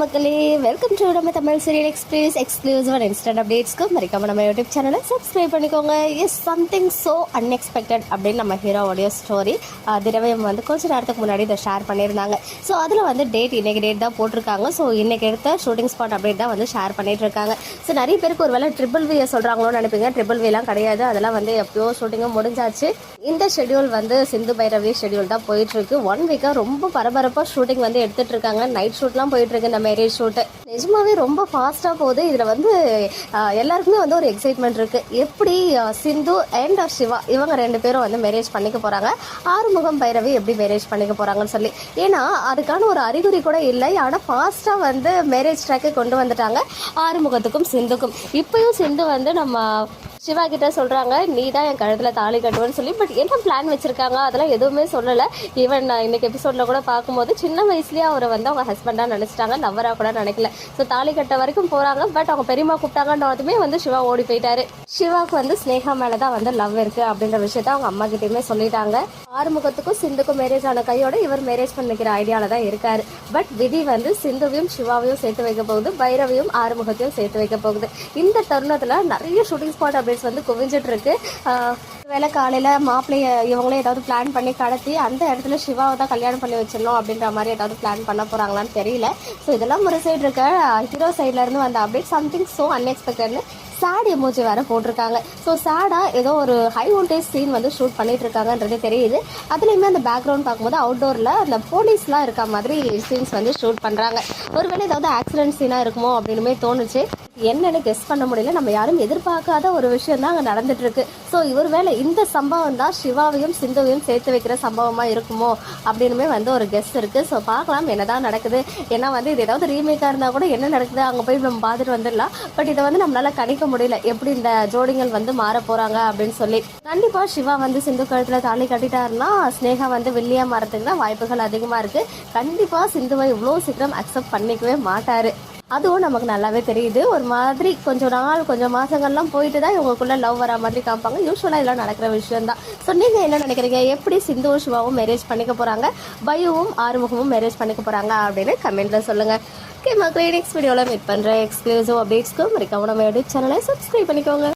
மக்களே welcome to நம்ம Tamil serial express exclusive and instant அப்டேட்ஸ்க்கு மறக்காம நம்ம யூடியூப் சேனலை சப்ஸ்கிரைப் பண்ணிக்கோங்க. எஸ் சம்திங் ஸோ அன்எக்ஸ்பெக்டட் அப்படின்னு நம்ம ஹீரோவோடைய ஸ்டோரி திரவியம் வந்து கொஞ்ச நேரத்துக்கு முன்னாடி இதை ஷேர் பண்ணியிருந்தாங்க. ஸோ அதில் வந்து டேட் இன்னைக்கு டேட் தான் போட்டிருக்காங்க. ஸோ இன்னைக்கு எடுத்த ஷூட்டிங் ஸ்பாட் அப்டேட் தான் வந்து ஷேர் பண்ணிட்டு இருக்காங்க ஸோ நிறைய பேருக்கு ஒரு வேலை ட்ரிபிள் வியை சொல்கிறாங்களோன்னு நினைப்பீங்க. ட்ரிபிள் விலாம் கிடையாது. அதெல்லாம் வந்து எப்பயோ ஷூட்டிங்கும் முடிஞ்சாச்சு. இந்த ஷெட்யூல் வந்து சிந்து பைரவி ஷெட்யூல் தான் போயிட்டு இருக்கு ஒன் வீக்காக ரொம்ப பரபரப்பாக ஷூட்டிங் வந்து எடுத்துட்டு இருக்காங்க நைட் ஷூட்லாம் போயிட்டு இருக்கு நம்ம மேரேஜ் ஷூட்டு நிஜமாவே ரொம்ப ஃபாஸ்ட்டாக போகுது. இதில் வந்து எல்லாருக்குமே வந்து ஒரு எக்ஸைட்மெண்ட் இருக்கு. எப்படி சிந்து அண்ட் ஆர் சிவா இவங்க ரெண்டு பேரும் வந்து மேரேஜ் பண்ணிக்க போகிறாங்க ஆறுமுகம் பைரவி எப்படி மேரேஜ் பண்ணிக்க போகிறாங்கன்னு சொல்லி. ஏன்னா அதுக்கான ஒரு அறிகுறி கூட இல்லை. ஆனால் ஃபாஸ்ட்டாக வந்து மேரேஜ் ட்ராக்கை கொண்டு வந்துட்டாங்க. ஆறுமுகத்துக்கும் சிந்துக்கும். இப்பயும் சிந்து வந்து நம்ம சிவா கிட்ட சொல்கிறாங்க நீ தான் என் கழுத்தில் தாலி கட்டுவேன்னு சொல்லி பட் என்ன பிளான் வச்சுருக்காங்க? அதெல்லாம் எதுவுமே சொல்லலை. ஈவன் நான் இன்றைக்கி எபிசோடில் கூட பார்க்கும்போது சின்ன வயசுலேயே அவரை வந்து அவங்க ஹஸ்பண்டாக நினச்சிட்டாங்க லவ்வராக கூட நினைக்கல. ஸோ தாலி கட்ட வரைக்கும் போகிறாங்க பட் அவங்க பெரியம்மா கூப்பிட்டாங்கன்றதுமே வந்து சிவா ஓடி போயிட்டாரு. சிவாவுக்கு வந்து ஸ்னேகா மேலதான் வந்து லவ் இருக்குது அப்படின்ற விஷயத்த அவங்க அம்மா கிட்டேயுமே சொல்லிட்டாங்க. ஆறுமுகத்துக்கும் சிந்துக்கும் மேரேஜ் ஆன கையோட இவர் மேரேஜ் பண்ணிக்கிற ஐடியாவில் தான் இருக்காரு. பட் விதி வந்து சிந்துவையும் சிவாவையும் சேர்த்து வைக்க போகுது பைரவையும் ஆறுமுகத்தையும் சேர்த்து வைக்க போகுது. இந்த தருணத்தில் நிறைய ஷூட்டிங் ஸ்பாட் அப்டேட்ஸ் வந்து குவிஞ்சிட்ருக்கு வேலை காலையில் மாப்பிள்ளைய இவங்களே ஏதாவது பிளான் பண்ணி கடத்தி அந்த இடத்துல சிவாவை தான் கல்யாணம் பண்ணி வச்சிடணும் அப்படின்ற மாதிரி ஏதாவது பிளான் பண்ண போகிறாங்களான்னு தெரியல. ஸோ இதெல்லாம் ஒரு சைடு இருக்க. ஹீரோ சைட்லேருந்து வந்த அப்டேட் சம்திங் ஸோ அன்எக்ஸ்பெக்டட்னு சேட் எமோஜி வேறு போட்டிருக்காங்க. ஸோ சேடாக ஏதோ ஒரு ஹை வோல்டேஜ் சீன் வந்து ஷூட் பண்ணிட்டு இருக்காங்கன்றது தெரியுது. அதுலேயுமே அந்த பேக்ரவுண்ட் பார்க்கும்போது அவுட்டோரில் அந்த போலீஸ்லாம் இருக்க மாதிரி சீன்ஸ் வந்து ஷூட் பண்ணுறாங்க ஒருவேளை ஏதாவது ஆக்சிடென்ட் சீனாக இருக்குமோ அப்படின்னுமே தோணுச்சு. என்னன்னு கெஸ் பண்ண முடியல. நம்ம யாரும் எதிர்பார்க்காத ஒரு விஷயம் தான் அங்கே நடந்துட்டுருக்கு. ஸோ இவர் வேலை இந்த சம்பவம் தான் சிவாவையும் சிந்துவையும் சேர்த்து வைக்கிற சம்பவமாக இருக்குமோ அப்படின்னுமே வந்து ஒரு கெஸ் இருக்குது ஸோ பார்க்கலாம் என்னதான் நடக்குது. ஏன்னா வந்து இது ஏதாவது ரீமேக்காக இருந்தால் கூட என்ன நடக்குது? அங்கே போய் நம்ம பார்த்துட்டு வந்துடலாம். பட் இதை வந்து நம்மளால் கணிக்க முடியல. எப்படி இந்த ஜோடிகள் வந்து மாற போகிறாங்க அப்படின்னு சொல்லி. கண்டிப்பாக சிவா வந்து சிந்து கழுத்தில் தாலி கட்டிட்டாருன்னா ஸ்னேகா வந்து வெள்ளியாக மாறதுக்கு தான் வாய்ப்புகள் அதிகமாக இருக்குது கண்டிப்பாக சிந்துவை இவ்வளோ சீக்கிரம் அக்செப்ட் பண்ணிக்கவே மாட்டார். அதுவும் நமக்கு நல்லாவே தெரியுது. ஒரு மாதிரி கொஞ்சம் நாள் கொஞ்சம் மாதங்கள்லாம் போயிட்டு தான் இவங்களுக்குள்ள லவ் வர மாதிரி காமிப்பாங்க. யூஸ்வலாக இதெல்லாம் நடக்கிற விஷயம் தான் ஸோ நீங்கள் என்ன நினைக்கிறீங்க? எப்படி சிந்து சிவாவும் மேரேஜ் பண்ணிக்க போகிறாங்க பயுவும் ஆறுமுகமும் மேரேஜ் பண்ணிக்க போகிறாங்க அப்படின்னு கமெண்ட்டில் சொல்லுங்கள் ஓகே மக்களே நெக்ஸ்ட் வீடியோவில் மீட் பண்ணுற எக்ஸ்க்ளூசிவ் அப்டேட்ஸ்க்கும் மறக்காம நம்ம யூடியூப் சேனலை சப்ஸ்கிரைப் பண்ணிக்கோங்க.